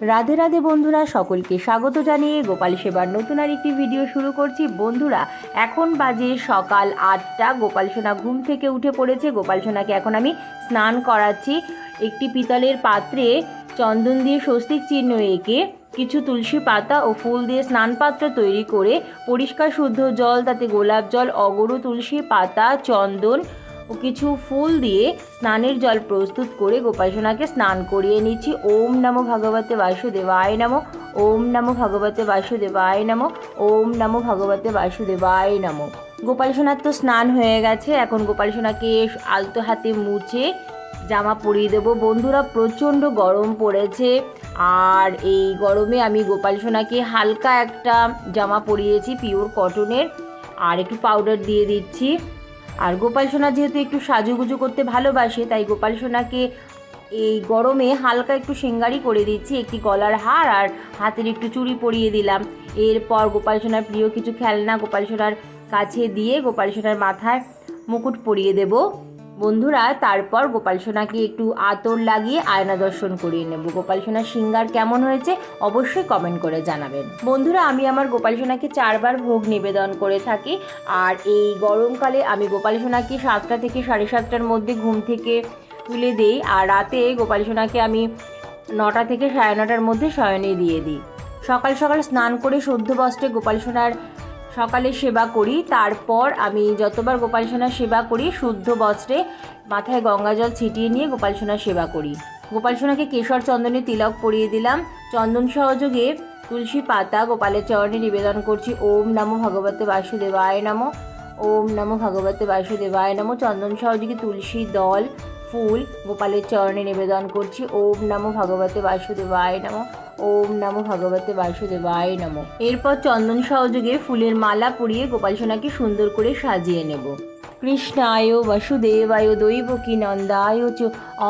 রাধে রাধে বন্ধুরা, সকলকে স্বাগত জানিয়ে গোপাল সেবার নতুন আর একটি ভিডিও শুরু করছি। বন্ধুরা, এখন বাজে সকাল আটটা। গোপাল সোনা ঘুম থেকে উঠে পড়েছে। গোপাল সোনাকে এখন আমি স্নান করাচ্ছি। একটি পিতলের পাত্রে চন্দন দিয়ে স্বস্তিক চিহ্ন এঁকে কিছু তুলসী পাতা ও ফুল দিয়ে স্নান পাত্র তৈরি করে পরিষ্কার শুদ্ধ জল, তাতে গোলাপ জল, অগরু, তুলসী পাতা, চন্দন ও কিছু ফুল দিয়ে স্নানের জল প্রস্তুত করে গোপাল সোনাকে স্নান করিয়ে নিচ্ছি। ওম নমো ভগবতে বাসুদেবায় নমো, ওম নমো ভগবতে বাসুদেবায় নমো, ওম নমো ভগবতে বাসুদেবায় নমো। গোপাল সোনার তো স্নান হয়ে গেছে, এখন গোপাল সোনাকে আলতো হাতে মুছে জামা পরিয়ে দেবো। বন্ধুরা, প্রচণ্ড গরম পড়েছে, আর এই গরমে আমি গোপাল সোনাকে হালকা একটা জামা পরিয়েছি পিওর কটনের আর একটু পাউডার দিয়ে দিচ্ছি। আর গোপাল সোনা যেহেতু একটু সাজুগুজু করতে ভালোবাসে, তাই গোপাল সোনাকে এই গরমে হালকা একটু সিঙ্গারি করে দিচ্ছি, একটি গলার হার আর হাতের একটু চুড়ি পরিয়ে দিলাম। এরপর গোপাল সোনার প্রিয় কিছু খেলনা গোপাল সোনার কাছে দিয়ে গোপাল সোনার মাথায় মুকুট পরিয়ে দেব। বন্ধুরা, তারপর গোপাল সোনাকে একটু আতর লাগিয়ে আয়না দর্শন করিয়ে নেব। গোপাল সোনার সিঙ্গার কেমন হয়েছে অবশ্যই কমেন্ট করে জানাবেন। বন্ধুরা, আমি আমার গোপাল সোনাকে চারবার ভোগ নিবেদন করে থাকি। আর এই গরমকালে আমি গোপাল সোনাকে সাতটা থেকে সাড়ে সাতটার মধ্যে ঘুম থেকে তুলে দিই। আর রাতে গোপাল সোনাকে আমি নটা থেকে সাড়ে নটার মধ্যে শয়নে দিয়ে দিই। সকাল সকাল স্নান করে শুদ্ধ বস্ত্রে গোপাল সোনার সকালে সেবা করি, তারপর আমি যতবার গোপাল সোনার সেবা করি, শুদ্ধ বস্ত্রে মাথায় গঙ্গা জল ছিটিয়ে নিয়ে গোপাল সোনার সেবা করি। গোপাল সোনাকে কেশর চন্দনে তিলক পরিয়ে দিলাম। চন্দন সহযোগে তুলসী পাতা গোপালের চরণে নিবেদন করছি। ওম নমো ভগবতে বাসুদেবায় নমো। ওম নমো ভগবতে বাসুদেবায় নমো। চন্দন সহযোগে তুলসী দল, ফুল গোপালের চরণে নিবেদন করছি। ওম নমো ভগবতে বাসুদেবায় নমো। ওম নমো ভগবতে বাসুদেবায় নমো। এরপর চন্দন সহযোগে ফুলের মালা পরিয়ে গোপাল সোনাকে সুন্দর করে সাজিয়ে নেব। কৃষ্ণায় বাসুদেবায় দৈবকী নন্দায় চ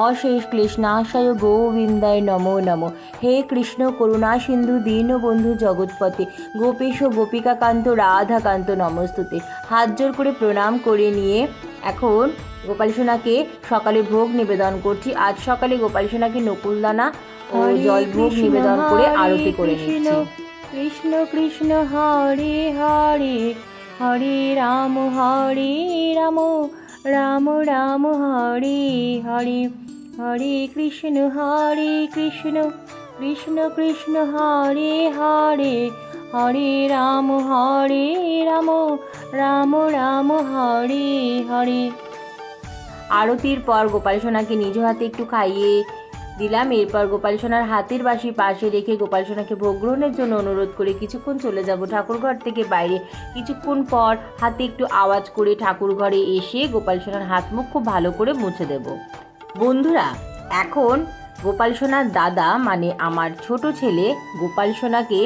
অশেষ ক্লেশনাশায় গোবিন্দায় নমো নমো। হে কৃষ্ণ করুণা সিন্ধু দীনবন্ধু জগৎপতে গোপেশ গোপিকাকান্ত রাধাকান্ত নমস্তুতে। হাত জোর করে প্রণাম করে নিয়ে এখন গোপাল সোনাকে সকালে ভোগ নিবেদন করছি। আজ সকালে গোপাল সোনাকে নকুলদানা ও কৃষ্ণ, নিবেদন করে আরতি করে নিচ্ছি। কৃষ্ণ কৃষ্ণ হরে হরে হরে রাম হরে রাম রাম রাম হরে হরে হরে কৃষ্ণ হরে কৃষ্ণ কৃষ্ণ কৃষ্ণ হরে হরে হরে রাম হরে রাম রাম রাম হরে হরে। আরতির পর গোপাল সোনাকে নিজ হাতে একটু খাইয়ে দিলাম। এরপর গোপাল সোনার হাতের বাসি পাশে রেখে গোপাল সোনাকে ভোগ গ্রহণের জন্য অনুরোধ করে কিছুক্ষণ চলে যাব ঠাকুরঘর থেকে বাইরে। কিছুক্ষণ পর হাতে একটু আওয়াজ করে ঠাকুর ঘরে এসে গোপাল সোনার হাত মুখ খুব ভালো করে মুছে দেব। বন্ধুরা, এখন গোপাল সোনার দাদা মানে আমার ছোট ছেলে গোপাল সোনাকে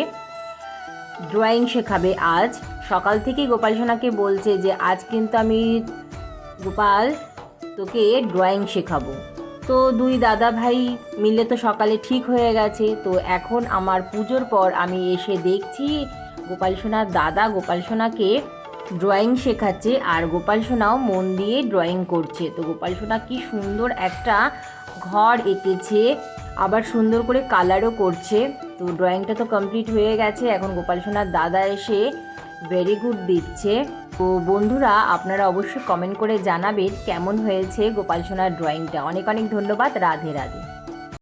ড্রয়িং শেখাবে। আজ সকাল থেকে গোপাল সোনাকে বলছে যে, আজ কিন্তু আমি গোপাল তোকে ড্রয়িং শেখাবো। তো দুই দাদা ভাই মিলে তো সকালে ঠিক হয়ে গেছে। তো এখন আমার পুজোর পর আমি এসে দেখছি গোপাল সোনার দাদা গোপাল সোনাকে ড্রয়িং শেখাচ্ছে আর গোপাল সোনাও মন দিয়ে ড্রয়িং করছে। তো গোপাল সোনা কি সুন্দর একটা ঘর এঁকেছে, আবার সুন্দর করে কালারও করছে। তো ড্রয়িংটা তো কমপ্লিট হয়ে গেছে। এখন গোপাল সোনার দাদা এসে ভেরি গুড দিচ্ছে। তো বন্ধুরা, আপনারা অবশ্যই কমেন্ট করে জানাবেন কেমন হয়েছে গোপাল সোনার ড্রয়িংটা অনেক অনেক ধন্যবাদ। রাধে রাধে।